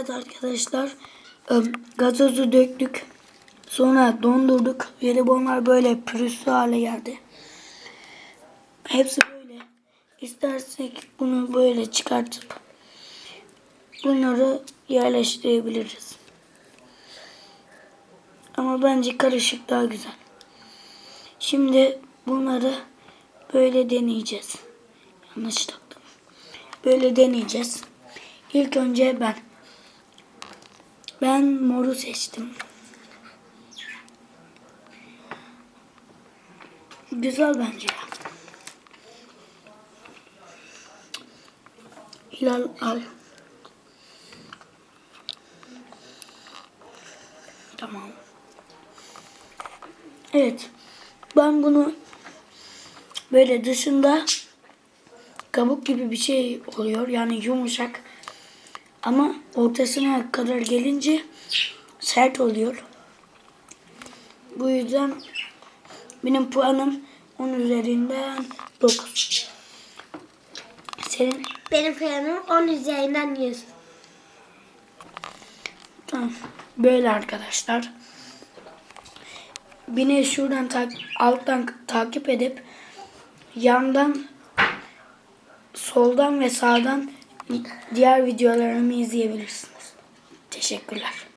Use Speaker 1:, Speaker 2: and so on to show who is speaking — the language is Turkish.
Speaker 1: Evet arkadaşlar ım, gazozu döktük. Sonra dondurduk. Jelibonlar böyle pürüzlü hale geldi. Hepsi böyle. İstersek bunu böyle çıkartıp bunları yerleştirebiliriz. Ama bence karışık daha güzel. Şimdi bunları böyle deneyeceğiz. Yanlış taktım. Böyle deneyeceğiz. İlk önce ben. Ben moru seçtim. Güzel bence. Hilal al. Tamam. Evet. Ben bunu böyle dışında kabuk gibi bir şey oluyor. Yani yumuşak. Ama ortasına kadar gelince sert oluyor. Bu yüzden benim puanım 10 üzerinden 9. Senin?
Speaker 2: Benim puanım 10 üzerinden 100.
Speaker 1: Tamam. Böyle arkadaşlar. Beni şuradan tak alttan takip edip yandan soldan ve sağdan diğer videolarımı izleyebilirsiniz. Teşekkürler.